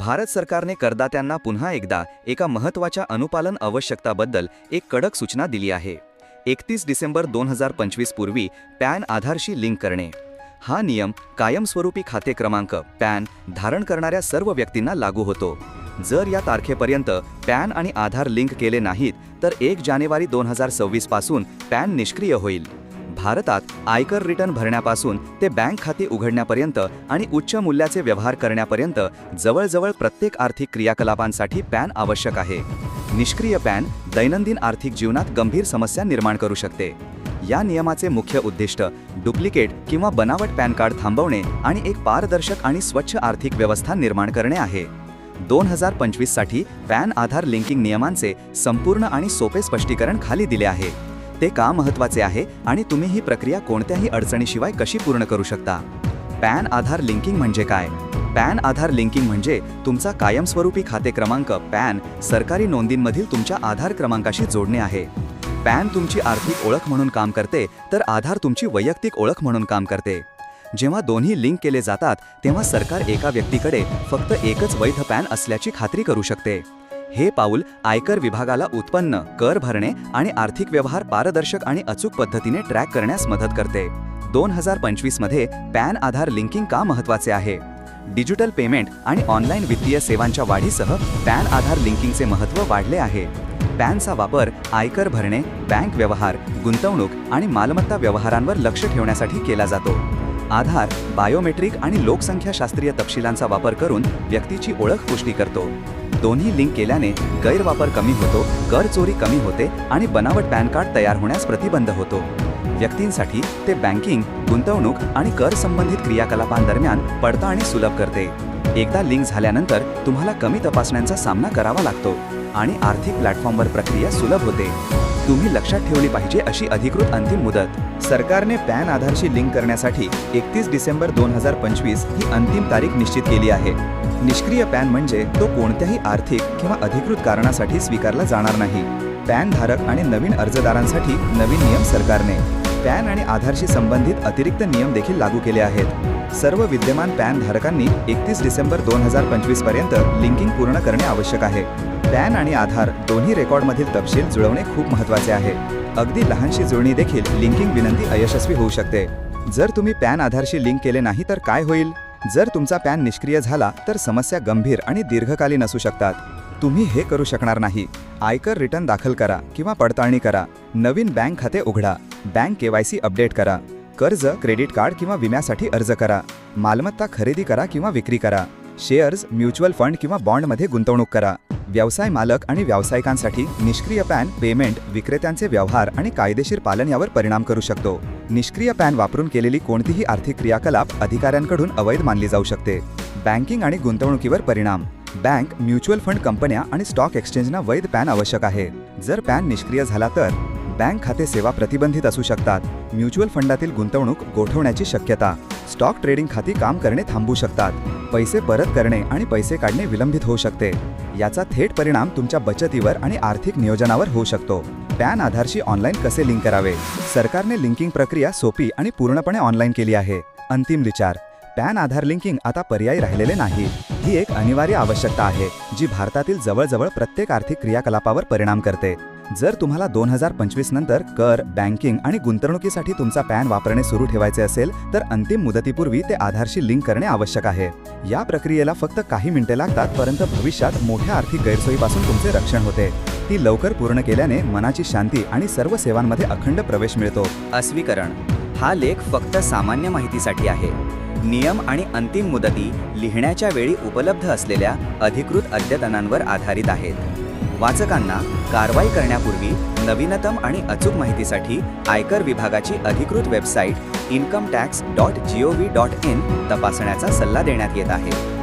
भारत सरकारने करदात्यांना पुन्हा एकदा एका महत्त्वाच्या अनुपालन आवश्यकताबद्दल एक कडक सूचना दिली आहे. एकतीस डिसेंबर दोन हजार पंचवीस पूर्वी पॅन आधारशी लिंक करणे. हा नियम कायमस्वरूपी खाते क्रमांक पॅन धारण करणाऱ्या सर्व व्यक्तींना लागू होतो. जर या तारखेपर्यंत पॅन आणि आधार लिंक केले नाहीत तर एक जानेवारी दोन हजार सव्वीसपासून पॅन निष्क्रिय होईल. भारतात आयकर रिटर्न भरण्यापासून ते बँक खाते उघडण्यापर्यंत आणि उच्च मूल्याचे व्यवहार करण्यापर्यंत जवळजवळ प्रत्येक आर्थिक क्रियाकलापांसाठी पॅन आवश्यक आहे. निष्क्रिय पॅन दैनंदिन आर्थिक जीवनात गंभीर समस्या निर्माण करू शकते. या नियमाचे मुख्य उद्दिष्ट डुप्लिकेट किंवा बनावट पॅन कार्ड थांबवणे आणि एक पारदर्शक आणि स्वच्छ आर्थिक व्यवस्था निर्माण करणे आहे. दोन हजार पंचवीससाठी पॅन आधार लिंकिंग नियमांचे संपूर्ण आणि सोपे स्पष्टीकरण खाली दिले आहे. ते का महत्त्वाचे आहे आणि तुम्ही ही प्रक्रिया कोणत्याही अडचणीशिवाय कशी पूर्ण करू शकता? पॅन आधार लिंकिंग म्हणजे काय? पॅन आधार लिंकिंग म्हणजे तुमचा कायमस्वरूपी खाते क्रमांक पॅन सरकारी नोंदींमधील तुमच्या आधार क्रमांकाशी जोडणे आहे. पॅन तुमची आर्थिक ओळख म्हणून काम करते तर आधार तुमची वैयक्तिक ओळख म्हणून काम करते. जेव्हा दोन्ही लिंक केले जातात तेव्हा सरकार एका व्यक्तीकडे फक्त एकच वैध पॅन असल्याची खात्री करू शकते. हे पाऊल आयकर विभागाला उत्पन्न कर भरणे आणि आर्थिक व्यवहार पारदर्शक आणि अचूक पद्धतीने ट्रॅक करण्यास मदत करते. दोन हजार पंचवीसमध्ये पॅन आधार लिंकिंग का महत्त्वाचे आहे? डिजिटल पेमेंट आणि ऑनलाईन वित्तीय सेवांच्या वाढीसह पॅन आधार लिंकिंगचे महत्त्व वाढले आहे. पॅनचा वापर आयकर भरणे बँक व्यवहार गुंतवणूक आणि मालमत्ता व्यवहारांवर लक्ष ठेवण्यासाठी केला जातो. आधार बायोमेट्रिक आणि लोकसंख्याशास्त्रीय तपशिलांचा वापर करून व्यक्तीची ओळख पुष्टी करतो. दोन्ही लिंक केल्याने गैरवापर कमी होतो कर चोरी कमी होते आणि बनावट पॅन कार्ड तयार होण्यास प्रतिबंध होतो. व्यक्तींसाठी ते बँकिंग गुंतवणूक आणि कर संबंधित क्रियाकलापांदरम्यान पडताळणी सुलभ करते. एकदा लिंक झाल्यानंतर तुम्हाला कमी तपासण्यांचा सामना करावा लागतो आणि आर्थिक प्लॅटफॉर्मवर प्रक्रिया सुलभ होते. तुम्ही लक्षात ठेवली पाहिजे अशी अधिकृत अंतिम मुदत. सरकारने पॅन आधारशी लिंक करण्यासाठी एकतीस डिसेंबर दोन हजार पंचवीस ही अंतिम तारीख निश्चित केली आहे. निष्क्रिय पॅन म्हणजे तो कोणत्याही आर्थिक किंवा अधिकृत कारणासाठी स्वीकारला जाणार नाही. पॅन धारक आणि नवीन अर्जदारांसाठी नवीन नियम सरकारने. पॅन आणि आधारशी संबंधित अतिरिक्त नियम देखील लागू केले आहेत. सर्व विद्यमान पॅन धारकांनी एकतीस डिसेंबर दोन हजार पंचवीसपर्यंत लिंकिंग पूर्ण करणे आवश्यक आहे. पॅन आणि आधार दोन्ही रेकॉर्डमधील तपशील जुळवणे खूप महत्त्वाचे आहे. अगदी लहानशी जुळणी देखील लिंकिंग विनंती अयशस्वी होऊ शकते. जर तुम्ही पॅन आधारशी लिंक केले नाही तर काय होईल? जर तुमचा पॅन निष्क्रिय झाला तर समस्या गंभीर आणि दीर्घकालीन असू शकतात. तुम्ही हे करू शकणार नाही. आयकर रिटर्न दाखल करा किंवा पडताळणी करा. नवीन बँक खाते उघडा. बँक केवायसी अपडेट करा. कर्ज क्रेडिट कार्ड किंवा विम्यासाठी अर्ज करा. मालमत्ता खरेदी करा किंवा विक्री करा. शेअर्स म्युच्युअल फंड किंवा बॉन्डमध्ये गुंतवणूक करा. व्यवसाय मालक आणि व्यावसायिकांसाठी निष्क्रिय पॅन पेमेंट विक्रेत्यांचे व्यवहार आणि कायदेशीर पालन यावर परिणाम करू शकतो. निष्क्रिय पॅन वापरून केलेली कोणतीही आर्थिक क्रियाकलाप अधिकाऱ्यांकडून अवैध मानली जाऊ शकते. बँकिंग आणि गुंतवणुकीवर परिणाम. बँक म्युच्युअल फंड कंपन्या आणि स्टॉक एक्सचेंजना वैध पॅन आवश्यक आहे. जर पॅन निष्क्रिय झाला तर बँक खाते सेवा प्रतिबंधित असू शकतात. म्युच्युअल फंडातील गुंतवणूक गोठवण्याची शक्यता. स्टॉक ट्रेडिंग खाती काम करणे थांबू शकतात. पैसे परत करणे आणि पैसे काढणे विलंबित होऊ शकते. याचा थेट परिणाम तुमच्या बचतीवर आणि आर्थिक नियोजनावर होऊ शकतो. पॅन आधारशी ऑनलाईन कसे लिंक करावे? सरकारने लिंकिंग प्रक्रिया सोपी आणि पूर्णपणे ऑनलाईन केली आहे. अंतिम विचार. पॅन आधार लिंकिंग आता पर्यायी राहिलेले नाही. ही एक अनिवार्य आवश्यकता आहे जी भारतातील जवळजवळ प्रत्येक आर्थिक क्रियाकलापावर परिणाम करते. जर तुम्हाला दोन हजार पंचवीस नंतर कर बँकिंग आणि गुंतवणुकीसाठी तुमचा पॅन वापरणे सुरू ठेवायचे असेल तर अंतिम मुदतीपूर्वी ते आधारशी लिंक करणे आवश्यक आहे. या प्रक्रियेला फक्त काही मिनिटे लागतात परंतु भविष्यात मोठ्या आर्थिक गैरसोयीपासून तुमचे रक्षण होते. ती लवकर पूर्ण केल्याने मनाची शांती आणि सर्व सेवांमध्ये अखंड प्रवेश मिळतो. अस्वीकरण. हा लेख फक्त सामान्य माहितीसाठी आहे. नियम आणि अंतिम मुदती लिहिण्याच्या वेळी उपलब्ध असलेल्या अधिकृत अद्यतनांवर आधारित आहेत. वाचकांना कारवाई करण्यापूर्वी नवीनतम आणि अचूक माहितीसाठी आयकर विभागाची अधिकृत website income tax dot G O V dot in तपासण्याचा सल्ला देण्यात येत आहे.